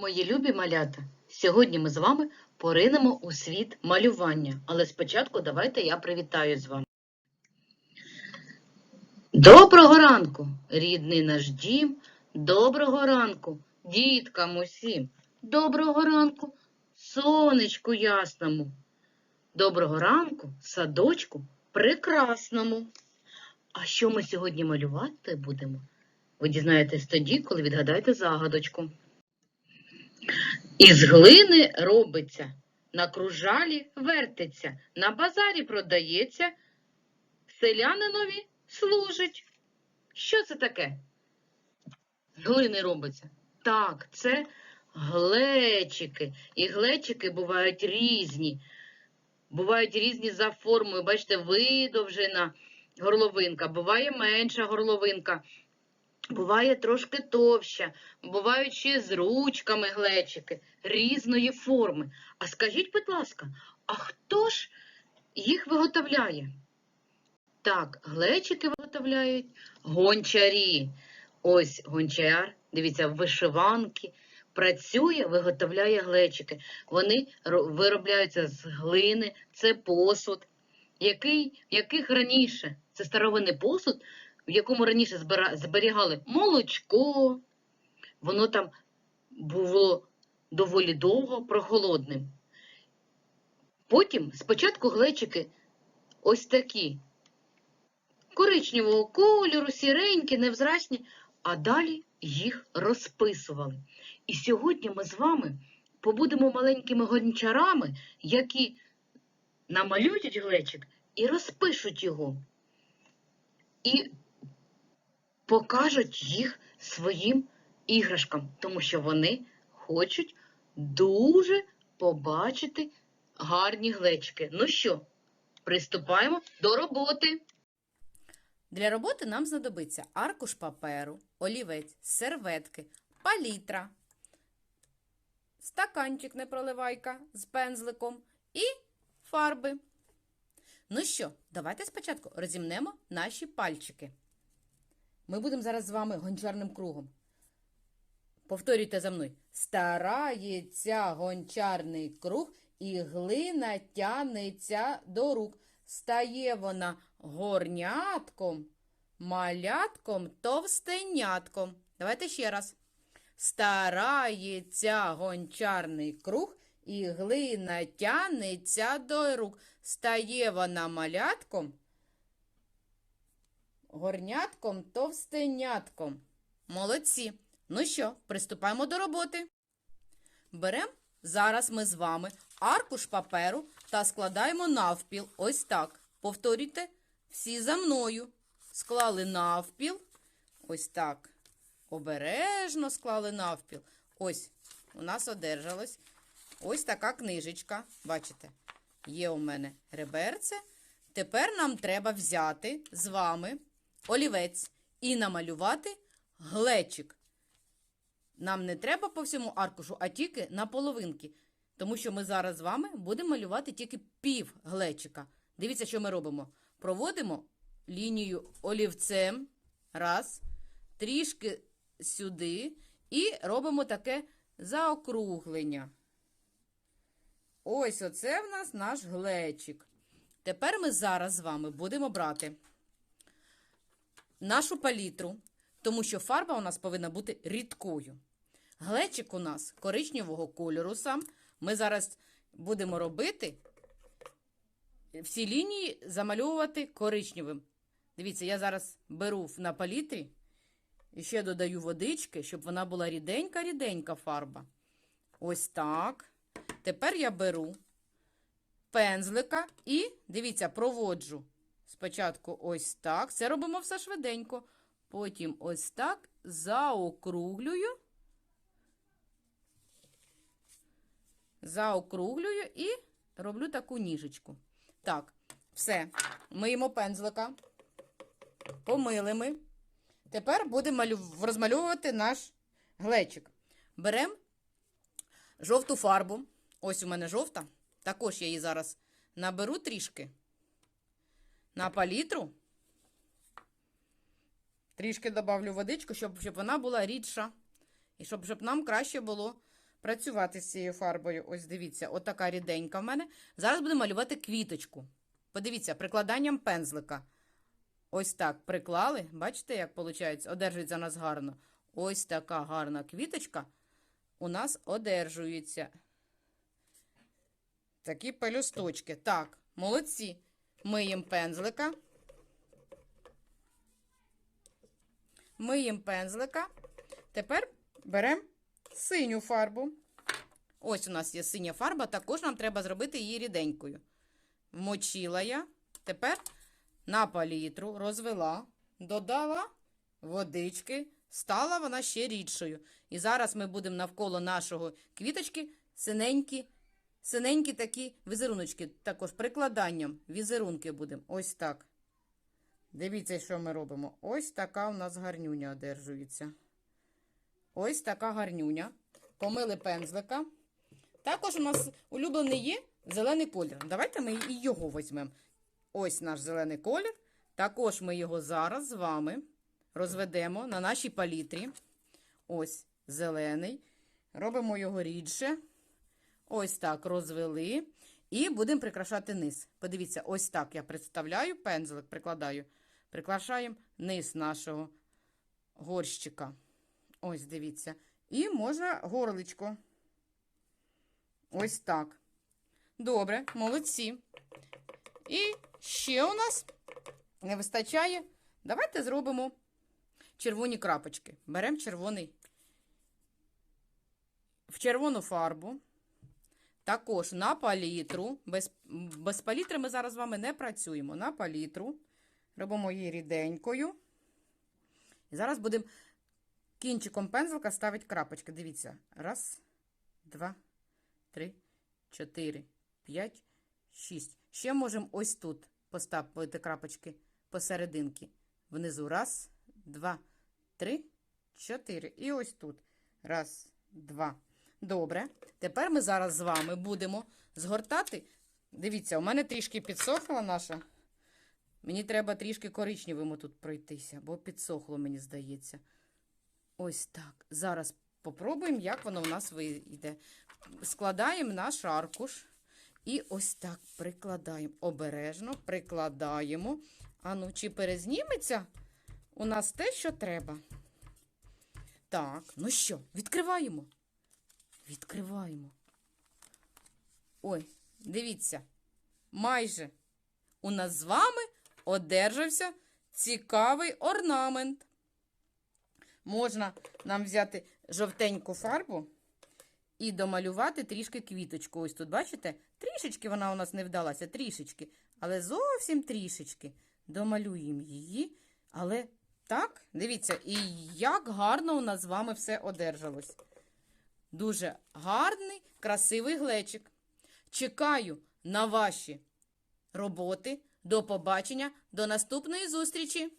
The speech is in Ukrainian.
Мої любі малята, сьогодні ми з вами поринемо у світ малювання, але спочатку давайте я привітаю з вами. Доброго ранку, рідний наш дім, доброго ранку, діткам усім, доброго ранку, сонечку ясному, доброго ранку, садочку прекрасному. А що ми сьогодні малювати будемо? Ви дізнаєтесь тоді, коли відгадаєте загадочку. Із глини робиться, на кружалі вертиться, на базарі продається, селянинові служить. Що це таке? З глини робиться. Так, це глечики. І глечики бувають різні. Бувають різні за формою. Бачите, видовжена горловинка, буває менша горловинка. Буває трошки товща, бувають ще з ручками глечики різної форми. А скажіть, будь ласка, а хто ж їх виготовляє? Так, глечики виготовляють гончарі. Ось гончар, дивіться, вишиванки. Працює, виготовляє глечики. Вони виробляються з глини, це посуд, який, яких раніше, це старовинний посуд, в якому раніше зберігали молочко, воно там було доволі довго прохолодним. Потім спочатку глечики ось такі коричневого кольору, сіренькі, невзрачні, а далі їх розписували. І сьогодні ми з вами побудемо маленькими гончарами, які намалюють глечик і розпишуть його. І покажуть їх своїм іграшкам, тому що вони хочуть дуже побачити гарні глечики. Ну що, приступаємо до роботи. Для роботи нам знадобиться аркуш паперу, олівець, серветки, палітра, стаканчик непроливайка з пензликом і фарби. Ну що, давайте спочатку розімнемо наші пальчики. Ми будемо зараз з вами гончарним кругом. Повторюйте за мною. Старається гончарний круг, і глина тянеться до рук. Стає вона горнятком, малятком, товстенятком. Давайте ще раз. Старається гончарний круг, і глина тянеться до рук. Стає вона малятком, горнятком, товстенятком. Молодці. Ну що, приступаємо до роботи. Беремо зараз ми з вами аркуш паперу та складаємо навпіл. Ось так. Повторюйте всі за мною. Склали навпіл. Ось так. Обережно склали навпіл. Ось у нас одержалось ось така книжечка. Бачите, є у мене реберце. Тепер нам треба взяти з вами олівець і намалювати глечик. Нам не треба по всьому аркушу, а тільки на половинки. Тому що ми зараз з вами будемо малювати тільки пів глечика. Дивіться, що ми робимо. Проводимо лінію олівцем. Раз. Трішки сюди. І робимо таке заокруглення. Ось оце в нас наш глечик. Тепер ми зараз з вами будемо брати нашу палітру, тому що фарба у нас повинна бути рідкою. Глечик у нас коричневого кольору сам. Ми зараз будемо робити всі лінії замальовувати коричневим. Дивіться, я зараз беру на палітрі і ще додаю водички, щоб вона була ріденька-ріденька фарба. Ось так. Тепер я беру пензлика і, дивіться, проводжу. Спочатку ось так. Це робимо все швиденько. Потім ось так заокруглюю. Заокруглюю і роблю таку ніжечку. Так, все. Миємо пензлика. Помили ми. Тепер будемо розмальовувати наш глечик. Беремо жовту фарбу. Ось у мене жовта. Також я її зараз наберу трішки на палітру. Трішки добавлю водичку, щоб, щоб вона була рідша. І щоб, щоб нам краще було працювати з цією фарбою. Ось дивіться, отака ріденька в мене. Зараз будемо малювати квіточку. Подивіться, прикладанням пензлика. Ось так приклали. Бачите, як виходить? Одержується у нас гарно. Ось така гарна квіточка у нас одержується. Такі пелюсточки. Так, молодці. Миємо пензлика. Миємо пензлика. Тепер беремо синю фарбу. Ось у нас є синя фарба, також нам треба зробити її ріденькою. Вмочила я. Тепер на палітру розвела, додала водички, стала вона ще рідшою. І зараз ми будемо навколо нашого квіточки синенькі, синенькі такі візеруночки. Також прикладанням візерунки будемо. Ось так. Дивіться, що ми робимо. Ось така у нас гарнюня одержується. Ось така гарнюня. Помили пензлика. Також у нас улюблений є зелений колір. Давайте ми і його візьмемо. Ось наш зелений колір. Також ми його зараз з вами розведемо на нашій палітрі. Ось зелений. Робимо його рідше. Ось так розвели. І будемо прикрашати низ. Подивіться, ось так я представляю пензлик, прикладаю. Прикрашаємо низ нашого горщика. Ось дивіться. І можна горличко. Ось так. Добре, молодці. І ще у нас не вистачає. Давайте зробимо червоні крапочки. Беремо червоний в червону фарбу. Також на палітру. Без, без палітри ми зараз з вами не працюємо. На палітру. Робимо її ріденькою. І зараз будемо кінчиком пензлика ставити крапочки. Дивіться. Раз, два, три, чотири, п'ять, шість. Ще можемо ось тут поставити крапочки посерединки. Внизу. Раз, два, три, чотири. І ось тут. Раз, два. Добре. Тепер ми зараз з вами будемо згортати. Дивіться, у мене трішки підсохла наша. Мені треба трішки коричневим тут пройтися, бо підсохло, мені здається. Ось так. Зараз попробуємо, як воно у нас вийде. Складаємо наш аркуш. І ось так прикладаємо. Обережно прикладаємо. А ну, чи перезніметься у нас те, що треба? Так, ну що, відкриваємо. Відкриваємо. Ой, дивіться, майже у нас з вами одержався цікавий орнамент. Можна нам взяти жовтеньку фарбу і домалювати трішки квіточку. Ось тут, бачите? Трішечки вона у нас не вдалася, трішечки, але зовсім трішечки. Домалюємо її. Але так, дивіться, і як гарно у нас з вами все одержалось. Дуже гарний, красивий глечик. Чекаю на ваші роботи. До побачення, до наступної зустрічі!